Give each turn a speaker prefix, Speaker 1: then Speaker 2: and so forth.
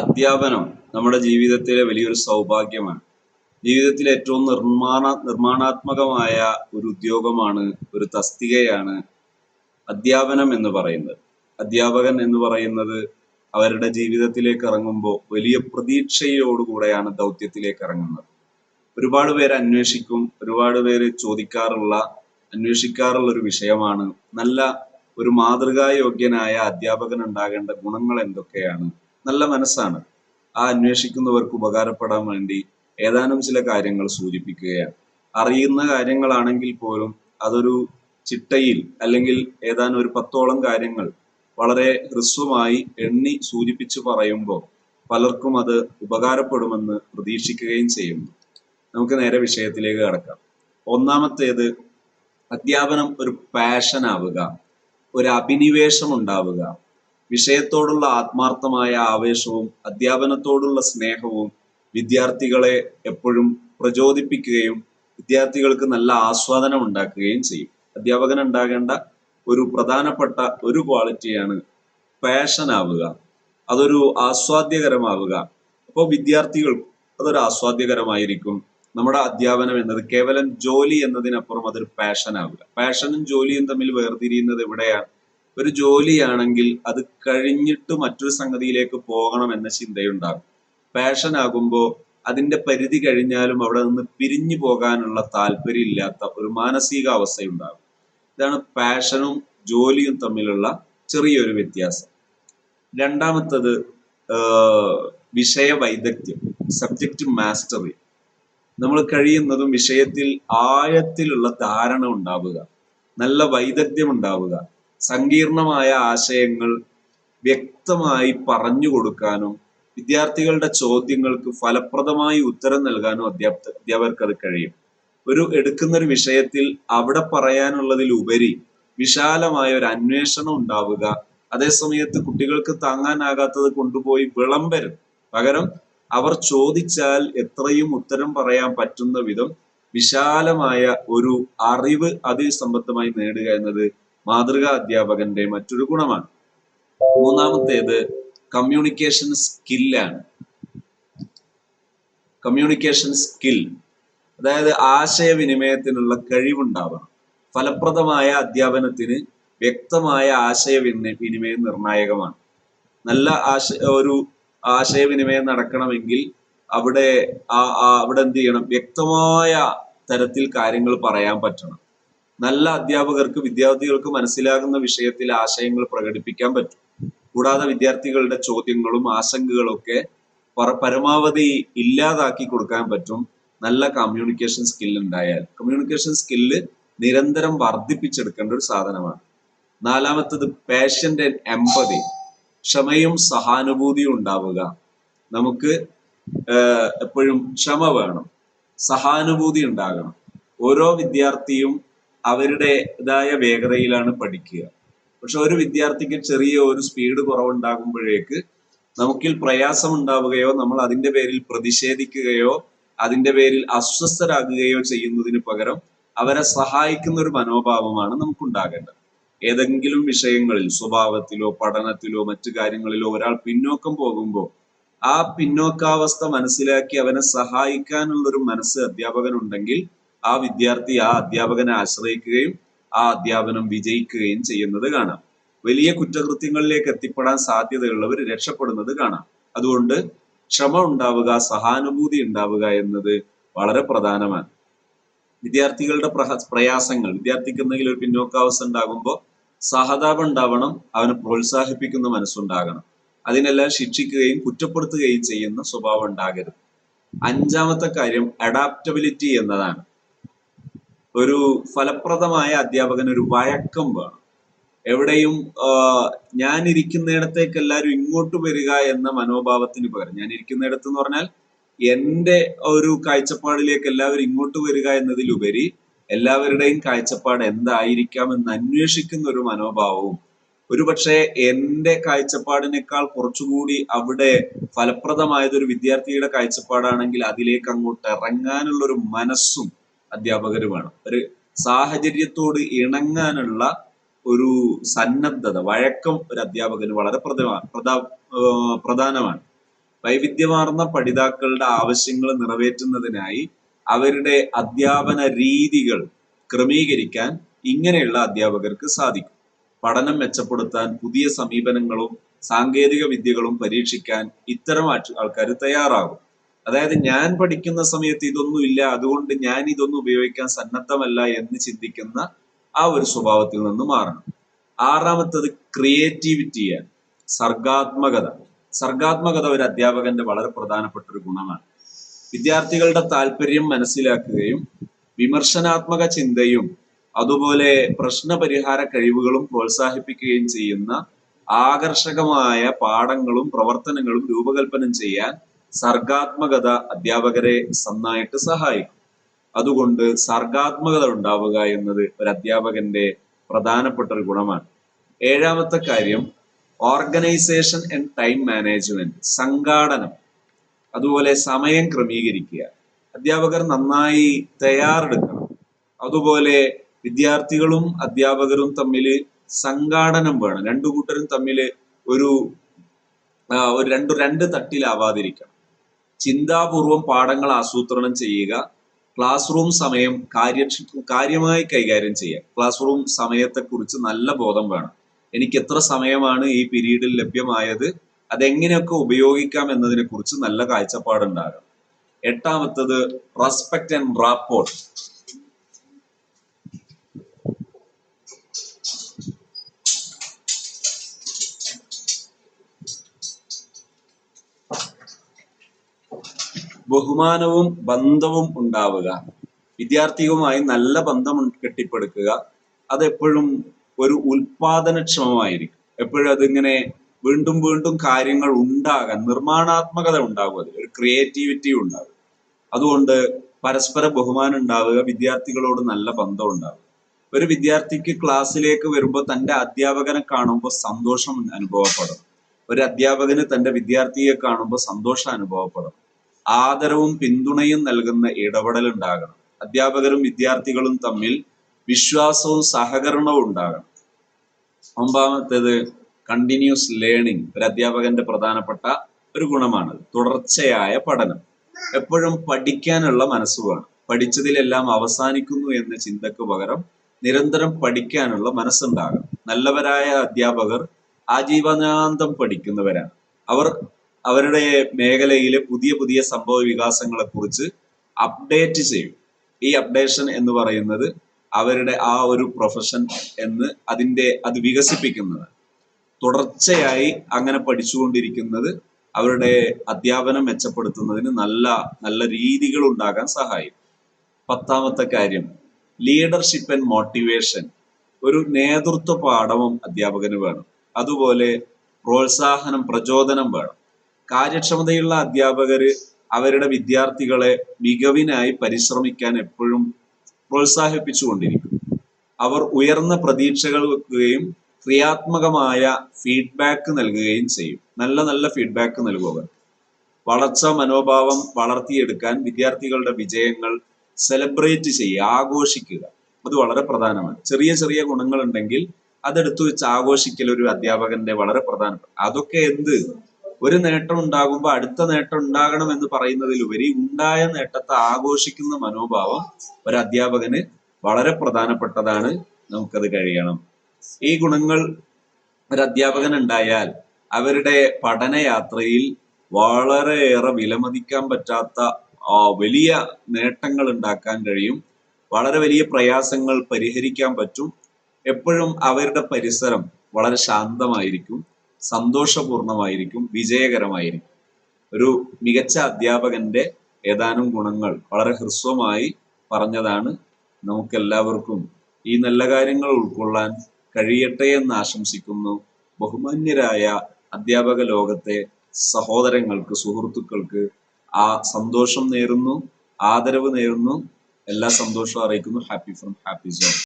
Speaker 1: അധ്യാപനം നമ്മുടെ ജീവിതത്തിലെ വലിയൊരു സൗഭാഗ്യമാണ്. ജീവിതത്തിലെ ഏറ്റവും നിർമ്മാണ നിർമ്മാണാത്മകമായ ഒരു ഉദ്യോഗമാണ് ഒരു തസ്തികയാണ് അധ്യാപനം എന്ന് പറയുന്നത്. അധ്യാപകൻ എന്ന് പറയുന്നത് അവരുടെ ജീവിതത്തിലേക്ക് ഇറങ്ങുമ്പോൾ വലിയ പ്രതീക്ഷയോടുകൂടെയാണ് ദൗത്യത്തിലേക്ക് ഇറങ്ങുന്നത്. ഒരുപാട് പേര് അന്വേഷിക്കും ഒരുപാട് പേര് ചോദിക്കാറുള്ള അന്വേഷിക്കാറുള്ള ഒരു വിഷയമാണ് നല്ല ഒരു മാതൃകായോഗ്യനായ അധ്യാപകൻ ഉണ്ടാകേണ്ട ഗുണങ്ങൾ എന്തൊക്കെയാണ്? നല്ല മനസ്സാണ്. ആ അന്വേഷിക്കുന്നവർക്ക് ഉപകാരപ്പെടാൻ വേണ്ടി ഏതാനും ചില കാര്യങ്ങൾ സൂചിപ്പിക്കുകയാണ്. അറിയുന്ന കാര്യങ്ങളാണെങ്കിൽ പോലും അതൊരു ചിട്ടയിൽ അല്ലെങ്കിൽ ഏതാനും ഒരു പത്തോളം കാര്യങ്ങൾ വളരെ ഹ്രസ്വമായി എണ്ണി സൂചിപ്പിച്ചു പറയുമ്പോൾ പലർക്കും അത് ഉപകാരപ്പെടുമെന്ന് പ്രതീക്ഷിക്കുകയും ചെയ്യുന്നു. നമുക്ക് നേരെ വിഷയത്തിലേക്ക് കടക്കാം. ഒന്നാമത്തേത് അധ്യാപനം ഒരു പാഷൻ ആവുക ഒരു അഭിനിവേശം ഉണ്ടാവുക. വിഷയത്തോടുള്ള ആത്മാർത്ഥമായ ആവേശവും അധ്യാപനത്തോടുള്ള സ്നേഹവും വിദ്യാർത്ഥികളെ എപ്പോഴും പ്രചോദിപ്പിക്കുകയും വിദ്യാർത്ഥികൾക്ക് നല്ല ആസ്വാദനം ഉണ്ടാക്കുകയും ചെയ്യും. അധ്യാപകൻ ഉണ്ടാകേണ്ട ഒരു പ്രധാനപ്പെട്ട ഒരു ക്വാളിറ്റിയാണ് പാഷൻ ആവുക. അതൊരു ആസ്വാദ്യകരമാവുക. അപ്പോൾ വിദ്യാർത്ഥികൾ അതൊരു ആസ്വാദ്യകരമായിരിക്കും. നമ്മുടെ അധ്യാപനം എന്നത് കേവലം ജോലി എന്നതിനപ്പുറം അതൊരു പാഷൻ ആവുക. പാഷനും ജോലിയും തമ്മിൽ വേർതിരിയുന്നത് എവിടെയാണ്? ഒരു ജോലിയാണെങ്കിൽ അത് കഴിഞ്ഞിട്ട് മറ്റൊരു സംഗതിയിലേക്ക് പോകണം എന്ന ചിന്തയുണ്ടാകും. പാഷൻ ആകുമ്പോൾ അതിന്റെ പരിധി കഴിഞ്ഞാലും അവിടെ നിന്ന് പിരിഞ്ഞു പോകാനുള്ള താല്പര്യം ഇല്ലാത്ത ഒരു മാനസികാവസ്ഥയുണ്ടാകും ഇതാണ് പാഷനും ജോലിയും തമ്മിലുള്ള ചെറിയൊരു വ്യത്യാസം. രണ്ടാമത്തത് വിഷയ വൈദഗ്ധ്യം സബ്ജക്റ്റ് മാസ്റ്ററി നമ്മൾ കഴിയുന്നതും വിഷയത്തിൽ ആഴത്തിലുള്ള ധാരണ ഉണ്ടാവുക. നല്ല വൈദഗ്ധ്യം ഉണ്ടാവുക. സങ്കീർണമായ ആശയങ്ങൾ വ്യക്തമായി പറഞ്ഞു കൊടുക്കാനും വിദ്യാർത്ഥികളുടെ ചോദ്യങ്ങൾക്ക് ഫലപ്രദമായി ഉത്തരം നൽകാനും അധ്യാപക അധ്യാപകർക്ക് അത് കഴിയും. ഒരു എടുക്കുന്ന ഒരു വിഷയത്തിൽ അവിടെ പറയാനുള്ളതിലുപരി വിശാലമായ ഒരു അന്വേഷണം ഉണ്ടാവുക. അതേസമയത്ത് കുട്ടികൾക്ക് താങ്ങാനാകാത്തത് കൊണ്ടുപോയി വിളമ്പരുത്. പകരം അവർ ചോദിച്ചാൽ എത്രയും ഉത്തരം പറയാൻ പറ്റുന്ന വിധം വിശാലമായ ഒരു അറിവ് അതിൽ സംബന്ധമായി നേടുക എന്നത് മാതൃകാ അധ്യാപകന്റെ മറ്റൊരു ഗുണമാണ്. മൂന്നാമത്തേത് കമ്മ്യൂണിക്കേഷൻ സ്കില്ലാണ് കമ്മ്യൂണിക്കേഷൻ സ്കിൽ അതായത് ആശയവിനിമയത്തിനുള്ള കഴിവുണ്ടാവണം. ഫലപ്രദമായ അധ്യാപനത്തിന് വ്യക്തമായ ആശയവിനിമയം നിർണായകമാണ്. നല്ല ആശ ഒരു ആശയവിനിമയം നടക്കണമെങ്കിൽ അവിടെ അവിടെ എന്ത് ചെയ്യണം? വ്യക്തമായ തരത്തിൽ കാര്യങ്ങൾ പറയാൻ പറ്റണം. നല്ല അധ്യാപകർക്ക് വിദ്യാർത്ഥികൾക്ക് മനസ്സിലാകുന്ന വിഷയത്തിൽ ആശയങ്ങൾ പ്രകടിപ്പിക്കാൻ പറ്റും. കൂടാതെ വിദ്യാർത്ഥികളുടെ ചോദ്യങ്ങളും ആശങ്കകളും ഒക്കെ പരമാവധി ഇല്ലാതാക്കി കൊടുക്കാൻ പറ്റും. നല്ല കമ്മ്യൂണിക്കേഷൻ സ്കിൽ ഉണ്ടായാൽ. കമ്മ്യൂണിക്കേഷൻ സ്കില്ല് നിരന്തരം വർദ്ധിപ്പിച്ചെടുക്കേണ്ട ഒരു സാധനമാണ്. നാലാമത്തത് ആൻഡ് എമ്പതി ക്ഷമയും സഹാനുഭൂതിയും ഉണ്ടാവുക. നമുക്ക് എപ്പോഴും ക്ഷമ വേണം. സഹാനുഭൂതി ഉണ്ടാകണം. ഓരോ വിദ്യാർത്ഥിയും അവരുടേതായ വേഗതയിലാണ് പഠിക്കുക. പക്ഷെ ഒരു വിദ്യാർത്ഥിക്ക് ചെറിയ ഒരു സ്പീഡ് കുറവുണ്ടാകുമ്പോഴേക്ക് നമുക്കിൽ പ്രയാസം ഉണ്ടാവുകയോ നമ്മൾ അതിന്റെ പേരിൽ പ്രതിഷേധിക്കുകയോ അതിന്റെ പേരിൽ അസ്വസ്ഥരാകുകയോ ചെയ്യുന്നതിന് പകരം അവരെ സഹായിക്കുന്ന ഒരു മനോഭാവമാണ് നമുക്കുണ്ടാകേണ്ടത്. ഏതെങ്കിലും വിഷയങ്ങളിൽ സ്വഭാവത്തിലോ പഠനത്തിലോ മറ്റു കാര്യങ്ങളിലോ ഒരാൾ പിന്നോക്കം പോകുമ്പോൾ ആ പിന്നോക്കാവസ്ഥ മനസ്സിലാക്കി അവനെ സഹായിക്കാനുള്ള ഒരു മനസ്സ് അധ്യാപകനുണ്ടെങ്കിൽ ആ വിദ്യാർത്ഥി ആ അധ്യാപകനെ ആശ്രയിക്കുകയും ആ അധ്യാപനം വിജയിക്കുകയും ചെയ്യുന്നത് കാണാം. വലിയ കുറ്റകൃത്യങ്ങളിലേക്ക് എത്തിപ്പെടാൻ സാധ്യതയുള്ളവർ രക്ഷപ്പെടുന്നത് കാണാം. അതുകൊണ്ട് ക്ഷമ ഉണ്ടാവുക സഹാനുഭൂതി ഉണ്ടാവുക എന്നത് വളരെ പ്രധാനമാണ്. വിദ്യാർത്ഥികളുടെ പ്രയാസങ്ങൾ വിദ്യാർത്ഥിക്ക് എന്തെങ്കിലും ഒരു പിന്നോക്കാവസ്ഥ ഉണ്ടാകുമ്പോൾ സഹതാപം ഉണ്ടാവണം അവനെ പ്രോത്സാഹിപ്പിക്കുന്ന മനസ്സുണ്ടാകണം. അതിനെല്ലാം ശിക്ഷിക്കുകയും കുറ്റപ്പെടുത്തുകയും ചെയ്യുന്ന സ്വഭാവം ഉണ്ടാകരുത്. അഞ്ചാമത്തെ കാര്യം അഡാപ്റ്റബിലിറ്റി എന്നതാണ്. ഒരു ഫലപ്രദമായ അധ്യാപകന് ഒരു വഴക്കം വേണം. എവിടെയും ഞാൻ ഇരിക്കുന്നിടത്തേക്ക് എല്ലാവരും ഇങ്ങോട്ട് വരിക എന്ന മനോഭാവത്തിന് പകരം. ഞാൻ ഇരിക്കുന്നിടത്ത് എന്ന് പറഞ്ഞാൽ എന്റെ ഒരു കാഴ്ചപ്പാടിലേക്ക് എല്ലാവരും ഇങ്ങോട്ട് വരിക എന്നതിലുപരി എല്ലാവരുടെയും കാഴ്ചപ്പാട് എന്തായിരിക്കാം എന്ന് അന്വേഷിക്കുന്ന ഒരു മനോഭാവവും ഒരുപക്ഷെ എന്റെ കാഴ്ചപ്പാടിനേക്കാൾ കുറച്ചുകൂടി അവിടെ ഫലപ്രദമായത് ഒരു വിദ്യാർത്ഥിയുടെ കാഴ്ചപ്പാടാണെങ്കിൽ അതിലേക്ക് അങ്ങോട്ട് ഇറങ്ങാനുള്ള ഒരു മനസ്സും അധ്യാപകർ വേണം. ഒരു സാഹചര്യത്തോട് ഇണങ്ങാനുള്ള ഒരു സന്നദ്ധത വഴക്കം ഒരു അധ്യാപകന് വളരെ പ്രധാന പ്രധാനമാണ്. വൈവിധ്യമാർന്ന പഠിതാക്കളുടെ ആവശ്യങ്ങൾ നിറവേറ്റുന്നതിനായി അവരുടെ അധ്യാപന രീതികൾ ക്രമീകരിക്കാൻ ഇങ്ങനെയുള്ള അധ്യാപകർക്ക് സാധിക്കും. പഠനം മെച്ചപ്പെടുത്താൻ പുതിയ സമീപനങ്ങളും സാങ്കേതിക വിദ്യകളും പരീക്ഷിക്കാൻ ഇത്തരം ആൾക്കാർ തയ്യാറാകും. അതായത് ഞാൻ പഠിക്കുന്ന സമയത്ത് ഇതൊന്നും ഇല്ല അതുകൊണ്ട് ഞാൻ ഇതൊന്നും ഉപയോഗിക്കാൻ സന്നദ്ധമല്ല എന്ന് ചിന്തിക്കുന്ന ആ ഒരു സ്വഭാവത്തിൽ നിന്ന് മാറണം. ആറാമത്തത് ക്രിയേറ്റിവിറ്റിയാണ് സർഗാത്മകത. സർഗാത്മകത ഒരു അധ്യാപകന്റെ വളരെ പ്രധാനപ്പെട്ട ഒരു ഗുണമാണ്. വിദ്യാർത്ഥികളുടെ താല്പര്യം മനസ്സിലാക്കുകയും വിമർശനാത്മക ചിന്തയും അതുപോലെ പ്രശ്നപരിഹാര കഴിവുകളും പ്രോത്സാഹിപ്പിക്കുകയും ചെയ്യുന്ന ആകർഷകമായ പാഠങ്ങളും പ്രവർത്തനങ്ങളും രൂപകൽപ്പന ചെയ്യാൻ സർഗാത്മകത അധ്യാപകരെ നന്നായിട്ട് സഹായിക്കും. അതുകൊണ്ട് സർഗാത്മകത ഉണ്ടാവുക എന്നത് ഒരു അധ്യാപകന്റെ പ്രധാനപ്പെട്ട ഒരു ഗുണമാണ്. ഏഴാമത്തെ കാര്യം ഓർഗനൈസേഷൻ ആൻഡ് ടൈം മാനേജ്മെന്റ് സംഘാടനം. അതുപോലെ സമയം ക്രമീകരിക്കുക. അധ്യാപകർ നന്നായി തയ്യാറെടുക്കണം. അതുപോലെ വിദ്യാർത്ഥികളും അധ്യാപകരും തമ്മിൽ സംഘാടനം വേണം. രണ്ടു കൂട്ടരും തമ്മിൽ ഒരു ഒരു രണ്ട് രണ്ട് തട്ടിലാവാതിരിക്കണം. ചിന്താപൂർവം പാഠങ്ങൾ ആസൂത്രണം ചെയ്യുക. ക്ലാസ് റൂം സമയം കാര്യ കാര്യമായി കൈകാര്യം ചെയ്യുക. ക്ലാസ് റൂം സമയത്തെക്കുറിച്ച് നല്ല ബോധം വേണം. എനിക്ക് എത്ര സമയമാണ് ഈ പീരീഡിൽ ലഭ്യമായത്? അതെങ്ങനെയൊക്കെ ഉപയോഗിക്കാം എന്നതിനെ കുറിച്ച് നല്ല കാഴ്ചപ്പാടുണ്ടാകണം. എട്ടാമത്തത് റെസ്പെക്ട് ആൻഡ് റാപ്പോർട്ട് ബഹുമാനവും ബന്ധവും ഉണ്ടാവുക. വിദ്യാർത്ഥിയുമായി നല്ല ബന്ധം കെട്ടിപ്പടുക്കുക. അതെപ്പോഴും ഒരു ഉൽപാദനക്ഷമമായിരിക്കും. എപ്പോഴും അതിങ്ങനെ വീണ്ടും വീണ്ടും കാര്യങ്ങൾ ഉണ്ടാകാൻ നിർമ്മാണാത്മകത ഉണ്ടാകും അതിൽ. ഒരു ക്രിയേറ്റിവിറ്റി ഉണ്ടാകും. അതുകൊണ്ട് പരസ്പര ബഹുമാനം ഉണ്ടാവുക വിദ്യാർത്ഥികളോട് നല്ല ബന്ധം ഉണ്ടാവുക. ഒരു വിദ്യാർത്ഥിക്ക് ക്ലാസ്സിലേക്ക് വരുമ്പോൾ തന്റെ അധ്യാപകനെ കാണുമ്പോൾ സന്തോഷം അനുഭവപ്പെടും. ഒരു അധ്യാപകന് തന്റെ വിദ്യാർത്ഥിയെ കാണുമ്പോൾ സന്തോഷം അനുഭവപ്പെടും. ആദരവും പിന്തുണയും നൽകുന്ന ഇടപെടൽ ഉണ്ടാകണം അധ്യാപകരും വിദ്യാർത്ഥികളും തമ്മിൽ വിശ്വാസവും സഹകരണവും ഉണ്ടാകണം. ഒമ്പതാമത്തേത് കണ്ടിന്യൂസ് ലേണിംഗ് ഒരു അധ്യാപകന്റെ പ്രധാനപ്പെട്ട ഒരു ഗുണമാണ് തുടർച്ചയായ പഠനം. എപ്പോഴും പഠിക്കാനുള്ള മനസ്സ് വേണം. പഠിച്ചതിലെല്ലാം അവസാനിക്കുന്നു എന്ന ചിന്തക്ക് പകരം നിരന്തരം പഠിക്കാനുള്ള മനസ്സുണ്ടാകണം. നല്ലവരായ അധ്യാപകർ ആജീവനാന്തം പഠിക്കുന്നവരാണ്. അവർ അവരുടെ മേഖലയിലെ പുതിയ പുതിയ സംഭവ വികാസങ്ങളെ കുറിച്ച് അപ്ഡേറ്റ് ചെയ്യും. ഈ അപ്ഡേഷൻ എന്ന് പറയുന്നത് അവരുടെ ആ ഒരു പ്രൊഫഷൻ എന്ന് അതിന്റെ അത് വികസിപ്പിക്കുന്നത്. തുടർച്ചയായി അങ്ങനെ പഠിച്ചുകൊണ്ടിരിക്കുന്നത് അവരുടെ അധ്യാപനം മെച്ചപ്പെടുത്തുന്നതിന് നല്ല നല്ല രീതികൾ ഉണ്ടാകാൻ സഹായിക്കും. പത്താമത്തെ കാര്യം ലീഡർഷിപ്പ് ആൻഡ് മോട്ടിവേഷൻ ഒരു നേതൃത്വ പാഠവും അധ്യാപകന് വേണം. അതുപോലെ പ്രോത്സാഹനം പ്രചോദനം വേണം. കാര്യക്ഷമതയുള്ള അധ്യാപകർ അവരുടെ വിദ്യാർത്ഥികളെ മികവിനായി പരിശ്രമിക്കാൻ എപ്പോഴും പ്രോത്സാഹിപ്പിച്ചുകൊണ്ടിരിക്കും. അവർ ഉയർന്ന പ്രതീക്ഷകൾ വെക്കുകയും ക്രിയാത്മകമായ ഫീഡ്ബാക്ക് നൽകുകയും ചെയ്യും. നല്ല നല്ല ഫീഡ്ബാക്ക് നൽകുക വളർച്ച മനോഭാവം വളർത്തിയെടുക്കാൻ വിദ്യാർത്ഥികളുടെ വിജയങ്ങൾ സെലിബ്രേറ്റ് ചെയ്യുക ആഘോഷിക്കുക. അത് വളരെ പ്രധാനമാണ്. ചെറിയ ചെറിയ ഗുണങ്ങൾ ഉണ്ടെങ്കിൽ അതെടുത്തു വെച്ച് ആഘോഷിക്കൽ ഒരു അധ്യാപകന്റെ വളരെ പ്രധാനപ്പെട്ട അതൊക്കെ എന്ത്? ഒരു നേട്ടം ഉണ്ടാകുമ്പോൾ അടുത്ത നേട്ടം ഉണ്ടാകണം എന്ന് പറയുന്നതിലുപരി ഉണ്ടായ നേട്ടത്തെ ആഘോഷിക്കുന്ന മനോഭാവം ഒരു അധ്യാപകന് വളരെ പ്രധാനപ്പെട്ടതാണ് നമുക്കത് കഴിയണം. ഈ ഗുണങ്ങൾ ഒരു അധ്യാപകൻ ഉണ്ടായാൽ അവരുടെ പഠനയാത്രയിൽ വളരെയേറെ വിലമതിക്കാൻ പറ്റാത്ത വലിയ നേട്ടങ്ങൾ ഉണ്ടാക്കാൻ കഴിയും. വളരെ വലിയ പ്രയാസങ്ങൾ പരിഹരിക്കാൻ പറ്റും. എപ്പോഴും അവരുടെ പരിസരം വളരെ ശാന്തമായിരിക്കും. സന്തോഷപൂർണമായിരിക്കും വിജയകരമായിരിക്കും. ഒരു മികച്ച അധ്യാപകന്റെ ഏതാനും ഗുണങ്ങൾ വളരെ ഹ്രസ്വമായി പറഞ്ഞതാണ് നമുക്കെല്ലാവർക്കും ഈ നല്ല കാര്യങ്ങൾ ഉൾക്കൊള്ളാൻ കഴിയട്ടെ എന്ന് ആശംസിക്കുന്നു. ബഹുമാന്യരായ അധ്യാപക ലോകത്തെ സഹോദരങ്ങൾക്ക് സുഹൃത്തുക്കൾക്ക് ആ സന്തോഷം നേരുന്നു ആദരവ് നേരുന്നു. എല്ലാ സന്തോഷവും അറിയിക്കുന്നു. Happy from happy zone